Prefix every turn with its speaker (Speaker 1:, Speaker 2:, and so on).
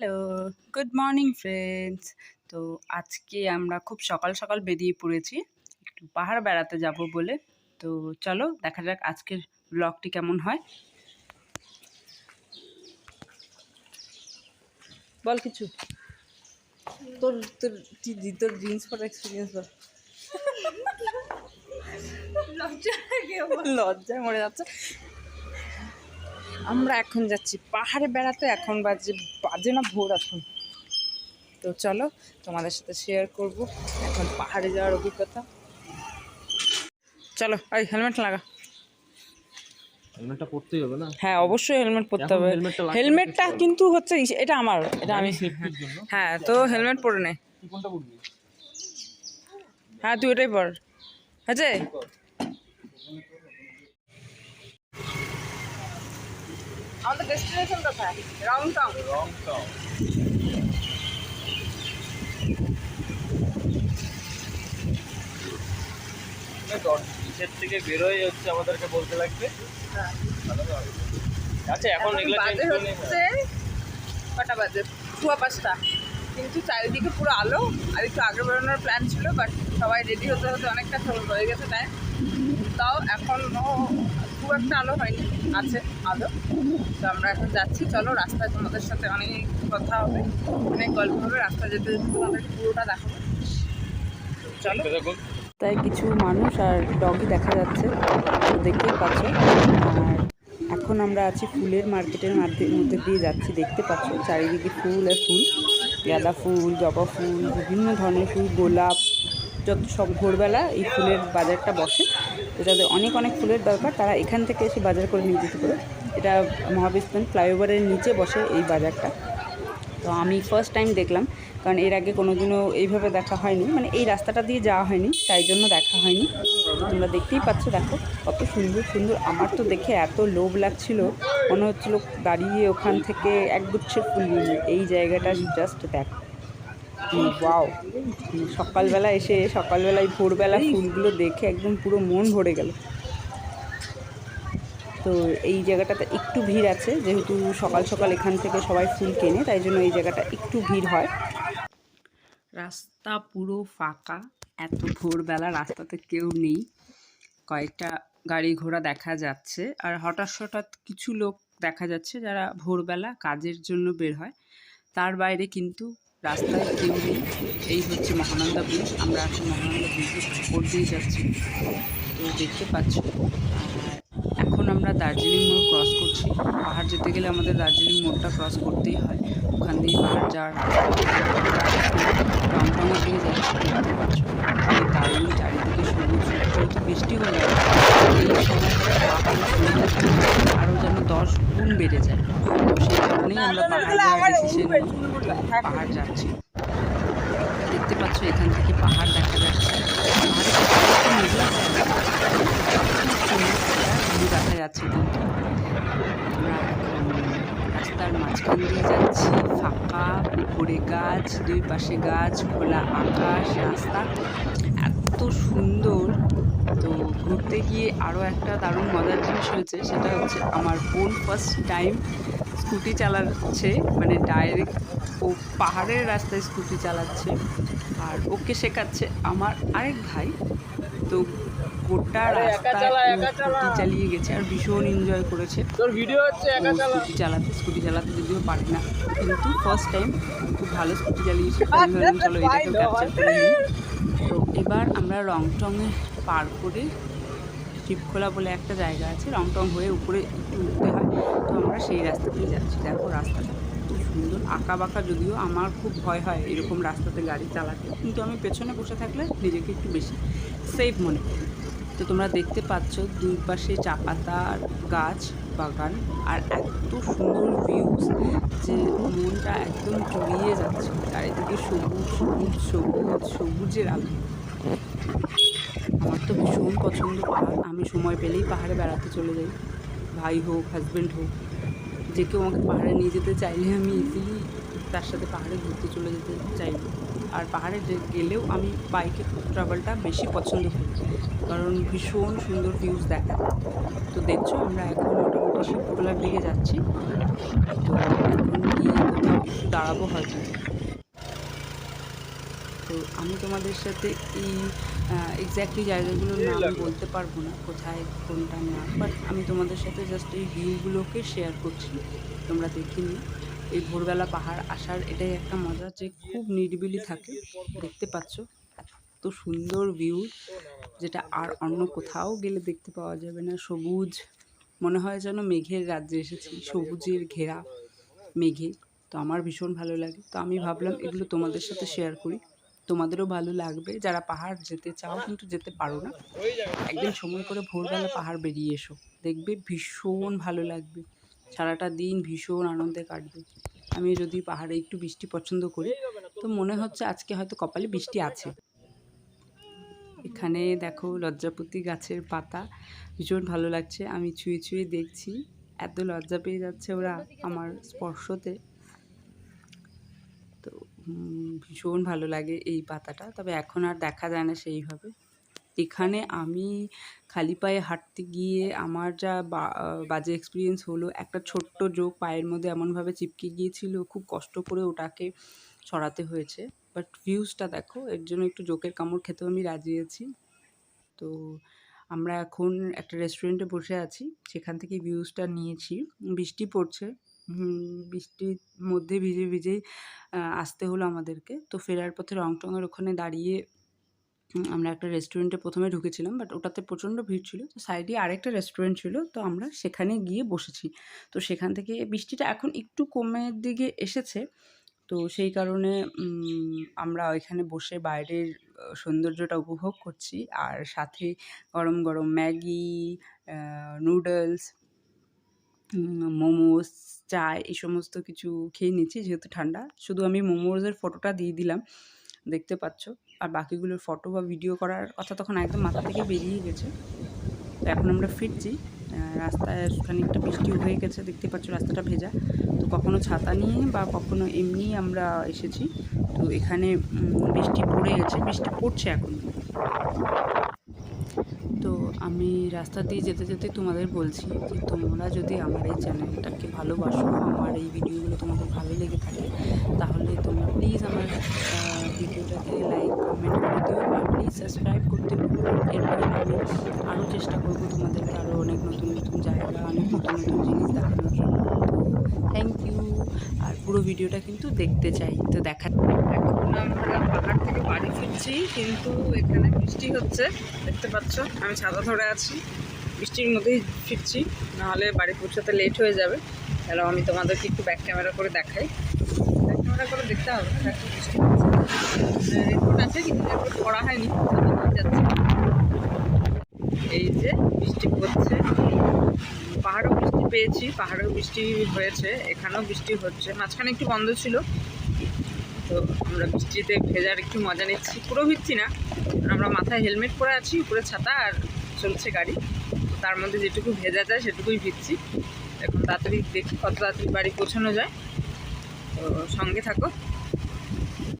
Speaker 1: Hello good morning friends তো আজকে আমরা খুব সকাল সকাল বেরিয়ে পড়েছি। একটু পাহাড় বেড়াতে যাব বলে। তো চলো দেখা যাক আজকের ব্লগটি কেমন হয়। বল কিছু। তোর তোর তোর জিন্স পরা এক্সপিরিয়েন্স বল। লজ্জায় মরে যাচ্ছে। আমরা এখন যাচ্ছি পাহাড়ে বেড়াতে এখন বাজে বাজে না ভোর এখন। তো চলো তোমাদের সাথে শেয়ার করব এখন পাহাড়ে যাওয়ার অভিজ্ঞতা। চলো এই হেলমেট লাগা।
Speaker 2: হেলমেটটা পরতেই হবে না?
Speaker 1: হ্যাঁ অবশ্যই হেলমেট পরতে হবে।
Speaker 2: হেলমেটটা
Speaker 1: কিন্তু হচ্ছে এটা আমার এটা আমি হ্যাঁ তো হেলমেট পরে নে। হ্যাঁ তুই ওটাই পর। হয়েছে? আমাদের ডেস্টিনেশন কোথায়? রাউন্ড টাউন
Speaker 2: রং নিচের থেকে বেরোয় হচ্ছে আমাদেরকে বলতে লাগবে। আচ্ছা এখন এগুলো
Speaker 1: হচ্ছে কটা বাজে? সোয়া পাঁচটা। কিন্তু চারিদিকে পুরো আলো আর একটু আগে বেরোনোর প্ল্যান ছিল বাট সবাই রেডি হতে হতে অনেকটা সময় হয়ে গেছে টাইম তাও এখনও খুব একটা আলো হয়নি। আছে আলো। তো আমরা এখন যাচ্ছি। চলো রাস্তায় তোমাদের সাথে অনেক কথা হবে অনেক গল্প হবে। রাস্তা যেতে যেতে তোমাদেরকে পুরোটা দেখাবো। চলো। তাই কিছু মানুষ আর ডগই দেখা যাচ্ছে। দেখতেই পাচ্ছ। আর এখন আমরা আছি ফুলের মার্কেটের মধ্যে মধ্যে দিয়ে যাচ্ছি। দেখতে পাচ্ছ চারিদিকে ফুল আর ফুল। গাঁদা ফুল জবা ফুল বিভিন্ন ধরনের ফুল গোলাপ। যত সব ভোরবেলা এই ফুলের বাজারটা বসে তো যাদের অনেক অনেক ফুলের দরকার। তারা এখান থেকে এসে বাজার করে নিয়ে যেতে পারে এটা মহাবিস্তান ফ্লাইওভারের নিচে বসে এই বাজারটা। তো আমি ফার্স্ট টাইম দেখলাম, কারণ এর আগে কোনো দিনও এইভাবে দেখা হয়নি। মানে এই রাস্তাটা দিয়ে যাওয়া হয়নি, তাই জন্য দেখা হয়নি। তোমরা দেখতেই পাচ্ছ, দেখো, কত সুন্দর সুন্দর। আমার তো দেখে এত লোভ লাগছিল। মনে হচ্ছিল দাঁড়িয়ে ওখান থেকে একগুচ্ছের ফুল নিয়ে এই জায়গাটা জাস্ট দেখ। ওয়াও সকালবেলা এসে, সকালবেলায় ভোরবেলা ফুলগুলো দেখে একদম পুরো মন ভরে গেল। তো এই জায়গাটাতে একটু ভিড় আছে, যেহেতু সকাল সকাল এখান থেকে সবাই ফুল কেনে, তাই জন্য এই জায়গাটা একটু ভিড় হয়। রাস্তা পুরো ফাঁকা, এত ভোরবেলা রাস্তাতে কেউ নেই। কয়েকটা গাড়ি ঘোড়া দেখা যাচ্ছে, আর হঠাৎ হঠাৎ কিছু লোক দেখা যাচ্ছে যারা ভোরবেলা কাজের জন্য বের হয়। তার বাইরে কিন্তু রাস্তায় কেউ নেই। এই হচ্ছে মহানন্দা ব্রিজ। আমরা এখন মহানন্দা ব্রিজের উপর দিয়ে যাচ্ছি। তো দেখতে পাচ্ছ এখন আমরা দার্জিলিং মোড় ক্রস করছি। পাহাড় যেতে গেলে আমাদের দার্জিলিং মোড়টা ক্রস করতেই হয়। ওখান দিয়ে পাহাড় যাওয়ার রংটঙের দিকে দেখতে পাচ্ছ। দারুণ চারিদিকে সবুজ, যেহেতু বৃষ্টি হয়ে যাবে, এই আরও যেন দশ গুণ বেড়ে যায়। তো সেই কারণেই আমরা পাহাড় পাহাড় যাচ্ছি। দেখতে পাচ্ছ, এখান থেকে পাহাড় দেখা যাচ্ছে। পাহাড়ে দেখা যাচ্ছে কিন্তু আমরা এখন রাস্তার মাঝখান দিয়ে যাচ্ছি। ফাঁকা উপরে গাছ, দুই পাশে গাছ, খোলা আকাশ, রাস্তা। এত সুন্দর। তো ঘুরতে গিয়ে আরও একটা দারুণ মজার জিনিস হয়েছে, সেটা হচ্ছে আমার বোন ফার্স্ট টাইম স্কুটি চালাচ্ছে মানে ডাইরেক্ট ও পাহাড়ের রাস্তায় স্কুটি চালাচ্ছে। আর ওকে শেখাচ্ছে আমার আরেক ভাই। তো গোটা স্কুটি চালিয়ে গেছে আর ভীষণ এনজয় করেছে।
Speaker 2: তোর ভিডিও হচ্ছে
Speaker 1: স্কুটি চালাতে স্কুটি চালাতে যদিও পারি না। কিন্তু ফার্স্ট টাইম খুব ভালো স্কুটি চালিয়েছে তো চলো এটাকে ক্যাপচার করে তো এবার আমরা রংটংয়ে পার করে শিবখোলা বলে একটা জায়গা আছে রংটং হয়ে উপরে উঠতে হয়। তো আমরা সেই রাস্তা দিয়ে যাচ্ছি। দেখো রাস্তাটা খুব সুন্দর আঁকা বাঁকা যদিও আমার খুব ভয় হয় এরকম রাস্তাতে গাড়ি চালাতে। কিন্তু আমি পেছনে বসে থাকলে নিজেকে একটু বেশি সেফ মনে করি। তো তোমরা দেখতে পাচ্ছ দুই পাশে চা পাতার গাছ, বাগান আর এত সুন্দর ভিউজ যে মনটা একদম জড়িয়ে যাচ্ছে। চারিদিকে সবুজ সবুজ সবুজ, সবুজের আলো। আমার তো ভীষণ পছন্দ পাহাড়। আমি সময় পেলেই পাহাড়ে বেড়াতে চলে যাই। ভাই হোক হাজব্যান্ড হোক, যে কেউ আমাকে পাহাড়ে নিয়ে যেতে চাইলে আমি ইজিলি তার সাথে পাহাড়ে ঘুরতে চলে যেতে চাইব। আর পাহাড়ে গেলেও আমি বাইকে ট্রাভেলটা বেশি পছন্দ করি। কারণ ভীষণ সুন্দর ভিউজ দেখা তো দেখছ আমরা এখন মোটামুটি শিল্পকলার দিকে যাচ্ছি। তো এখন একটু দাঁড়াবো হয়তো। তো আমি তোমাদের সাথে এই এক্স্যাক্টলি জায়গাগুলোর নাম বলতে পারব না কোথায় কোনটার নাম বাট আমি তোমাদের সাথে জাস্ট এই ভিউগুলোকে শেয়ার করছি। তোমরা দেখে নিও। এই ভোরবেলা পাহাড় আসার এটাই একটা মজা যে খুব নিরিবিলি থাকে, দেখতে পাচ্ছ। এত সুন্দর ভিউ যেটা আর অন্য কোথাও গেলে দেখতে পাওয়া যাবে না। সবুজ, মনে হয় যেন মেঘের রাজ্যে এসেছি, সবুজের ঘেরা মেঘে। তো আমার ভীষণ ভালো লাগে। তো আমি ভাবলাম এগুলো তোমাদের সাথে শেয়ার করি। তোমাদেরও ভালো লাগবে। যারা পাহাড় যেতে চাও কিন্তু যেতে পারো না। একদিন সময় করে ভোরবেলা পাহাড় বেরিয়ে এসো। দেখবে ভীষণ ভালো লাগবে। সারাটা দিন ভীষণ আনন্দে কাটবে। আমি যদি পাহাড়ে একটু বৃষ্টি পছন্দ করি, তো মনে হচ্ছে আজকে হয়তো কপালে বৃষ্টি আছে। এখানে দেখো লজ্জাপতি গাছের পাতা, ভীষণ ভালো লাগছে। আমি ছুঁয়ে ছুঁয়ে দেখছি, এত লজ্জা পেয়ে যাচ্ছে ওরা আমার স্পর্শতে। তো ভীষণ ভালো লাগে এই পাতাটা, তবে এখন আর দেখা যায় না সেইভাবে। এখানে আমি খালি পায়ে হাঁটতে গিয়ে আমার যা বাজে এক্সপিরিয়েন্স হলো, একটা ছোট্ট জোক পায়ের মধ্যে এমনভাবে চিপকে গিয়েছিল, খুব কষ্ট করে ওটাকে সরাতে হয়েছে। বাট ভিউজটা দেখো, এর জন্য একটু জোকের কামড় খেতেও আমি রাজি আছি। তো আমরা এখন একটা রেস্টুরেন্টে বসে আছি, সেখান থেকে ভিউজটা নিয়েছি। বৃষ্টি পড়ছে বৃষ্টির মধ্যে ভিজে ভিজেই আসতে হলো আমাদেরকে। তো ফেরার পথে রংটংয়ের ওখানে দাঁড়িয়ে আমরা একটা রেস্টুরেন্টে প্রথমে ঢুকেছিলাম বাট ওটাতে প্রচণ্ড ভিড় ছিল। তো সাইডে আরেকটা রেস্টুরেন্ট ছিল, তো আমরা সেখানে গিয়ে বসেছি। তো সেখান থেকে বৃষ্টিটা এখন একটু কমের দিকে এসেছে। তো সেই কারণে আমরা ওইখানে বসে বাইরের সৌন্দর্যটা উপভোগ করছি। আর সাথে গরম গরম ম্যাগি নুডলস মোমোস চা এই সমস্ত কিছু খেয়ে নিচ্ছি, যেহেতু ঠান্ডা। শুধু আমি মোমোজের ফটোটা দিয়ে দিলাম। দেখতে পাচ্ছ? আর বাকিগুলোর ফটো বা ভিডিও করার কথা তখন একদম মাথা থেকে বেরিয়ে গেছে। তো এখন আমরা ফিরছি। রাস্তায় খানিকটা বৃষ্টি হয়ে গেছে, দেখতে পাচ্ছ রাস্তাটা ভেজা। তো কখনো ছাতা নিয়ে বা কখনো এমনি আমরা এসেছি। তো এখানে বৃষ্টি পড়ে গেছে, বৃষ্টি পড়ছে এখন। তো আমি রাস্তা দিয়ে যেতে যেতে তোমাদের বলছি যে তোমরা যদি আমার এই চ্যানেলটাকে ভালোবাসো, আমার এই ভিডিওগুলো তোমাদের ভালো লেগে থাকে, তাহলে তোমরা প্লিজ আমার ভিডিওটাকে লাইক কমেন্ট করে দিও আর প্লিজ সাবস্ক্রাইব করতে এরপরে আমি আরও চেষ্টা করব তোমাদেরকে আরও অনেক নতুন নতুন জায়গা, অনেক নতুন নতুন জিনিস দেখানোর জন্য। থ্যাংক ইউ আর পুরো ভিডিওটা কিন্তু দেখতে চাই, তো দেখা এখন আমরা পাহাড় থেকে বাড়ি ফিরছি, কিন্তু এখানে বৃষ্টি হচ্ছে, দেখতে পাচ্ছ, আমি ছাতা ধরে আছি। বৃষ্টির মধ্যেই ফিরছি, নাহলে বাড়ি পৌঁছাতে লেট হয়ে যাবে। তাহলে আমি তোমাদেরকে একটু ব্যাক ক্যামেরা করে দেখাই। ব্যাক ক্যামেরা করে দেখতে হবে না বৃষ্টি রেকর্ড কিন্তু করা হয়নি এই যে বৃষ্টি পড়ছে। পাহাড়েও বৃষ্টি পেয়েছি, পাহাড়েও বৃষ্টি হয়েছে, এখানেও বৃষ্টি হচ্ছে। মাঝখানে একটু বন্ধ ছিল, তো আমরা বৃষ্টিতে ভেজার একটু মজা নিচ্ছি। পুরো ভিজছি না, আমরা মাথায় হেলমেট পরে আছি, উপরে ছাতা আর চলছে গাড়ি। তার মধ্যে যেটুকু ভেজা যায় সেটুকুই ভিজছি। এখন তাড়াতাড়ি দেখি কত তাড়াতাড়ি বাড়ি পৌঁছানো যায়। তো সঙ্গে থাকো।